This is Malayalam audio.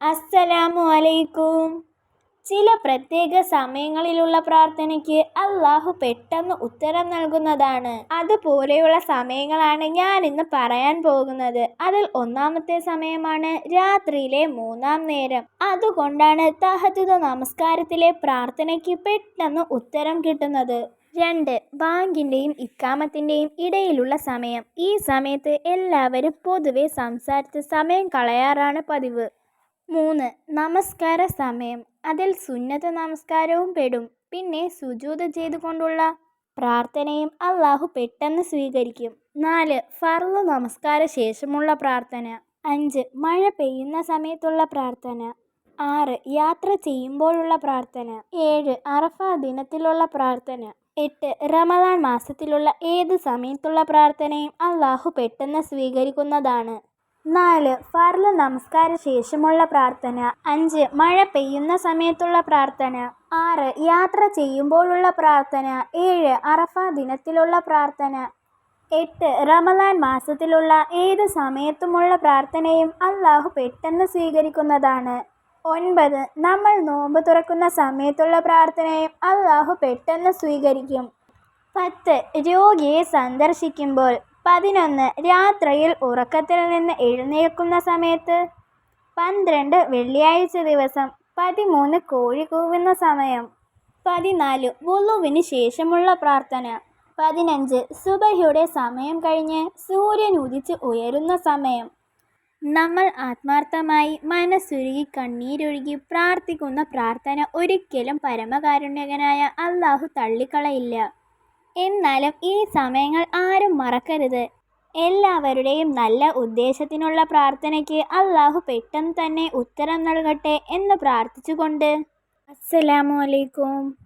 അസ്സലാമു അലൈക്കും ചില പ്രത്യേക സമയങ്ങളിലുള്ള പ്രാർത്ഥനയ്ക്ക് അള്ളാഹു പെട്ടെന്ന് ഉത്തരം നൽകുന്നതാണ്. അതുപോലെയുള്ള സമയങ്ങളാണ് ഞാൻ ഇന്ന് പറയാൻ പോകുന്നത്. അതിൽ ഒന്നാമത്തെ സമയമാണ് രാത്രിയിലെ മൂന്നാം നേരം. അതുകൊണ്ടാണ് തഹജുദ് നമസ്കാരത്തിലെ പ്രാർത്ഥനയ്ക്ക് പെട്ടെന്ന് ഉത്തരം കിട്ടുന്നത്. രണ്ട് ബാങ്കിന്റെയും ഇക്കാമത്തിന്റെയും ഇടയിലുള്ള സമയം. ഈ സമയത്ത് എല്ലാവരും പൊതുവെ സംസാരിച്ച് സമയം കളയാറാണ് പതിവ്. മൂന്ന്. നമസ്കാര സമയം. അതിൽ സുന്നത്ത് നമസ്കാരവും പെടും. പിന്നെ സുജൂത ചെയ്തുകൊണ്ടുള്ള പ്രാർത്ഥനയും അള്ളാഹു പെട്ടെന്ന് സ്വീകരിക്കും. നാല്. ഫർൾ നമസ്കാര ശേഷമുള്ള പ്രാർത്ഥന. അഞ്ച്. മഴ പെയ്യുന്ന സമയത്തുള്ള പ്രാർത്ഥന. ആറ്. യാത്ര ചെയ്യുമ്പോഴുള്ള പ്രാർത്ഥന. ഏഴ്. അറഫ ദിനത്തിലുള്ള പ്രാർത്ഥന. എട്ട്. റമദാൻ മാസത്തിലുള്ള ഏത് സമയത്തുള്ള പ്രാർത്ഥനയും അള്ളാഹു പെട്ടെന്ന് സ്വീകരിക്കുന്നതാണ്. നാല് ഫർൾ നമസ്കാര ശേഷമുള്ള പ്രാർത്ഥന. അഞ്ച് മഴ പെയ്യുന്ന സമയത്തുള്ള പ്രാർത്ഥന. ആറ് യാത്ര ചെയ്യുമ്പോഴുള്ള പ്രാർത്ഥന. ഏഴ് അറഫ ദിനത്തിലുള്ള പ്രാർത്ഥന. എട്ട് റമദാൻ മാസത്തിലുള്ള ഏത് സമയത്തുമുള്ള പ്രാർത്ഥനയും അള്ളാഹു പെട്ടെന്ന് സ്വീകരിക്കുന്നതാണ്. ഒൻപത് നമ്മൾ നോമ്പ് തുറക്കുന്ന സമയത്തുള്ള പ്രാർത്ഥനയും അള്ളാഹു പെട്ടെന്ന് സ്വീകരിക്കും. പത്ത് രോഗിയെ സന്ദർശിക്കുമ്പോൾ. പതിനൊന്ന് രാത്രിയിൽ ഉറക്കത്തിൽ നിന്ന് എഴുന്നേൽക്കുന്ന സമയത്ത് പന്ത്രണ്ട് വെള്ളിയാഴ്ച ദിവസം പതിമൂന്ന് കോഴി കൂവുന്ന സമയം. പതിനാല് വുളുവിന് ശേഷമുള്ള പ്രാർത്ഥന. പതിനഞ്ച് സുബഹിയുടെ സമയം കഴിഞ്ഞ് സൂര്യൻ ഉദിച്ച് ഉയരുന്ന സമയം. നമ്മൾ ആത്മാർത്ഥമായി മനസ്സുരുകി കണ്ണീരൊഴുകി പ്രാർത്ഥിക്കുന്ന പ്രാർത്ഥന ഒരിക്കലും പരമകാരുണ്യകനായ അള്ളാഹു തള്ളിക്കളയില്ല. എന്നാലും ഈ സമയങ്ങൾ ആരും മറക്കരുത്. എല്ലാവരുടെയും നല്ല ഉദ്ദേശത്തിനുള്ള പ്രാർത്ഥനയ്ക്ക് അള്ളാഹു പെട്ടെന്ന് തന്നെ ഉത്തരം നൽകട്ടെ എന്ന് പ്രാർത്ഥിച്ചുകൊണ്ട്. അസ്സലാമു അലൈക്കും.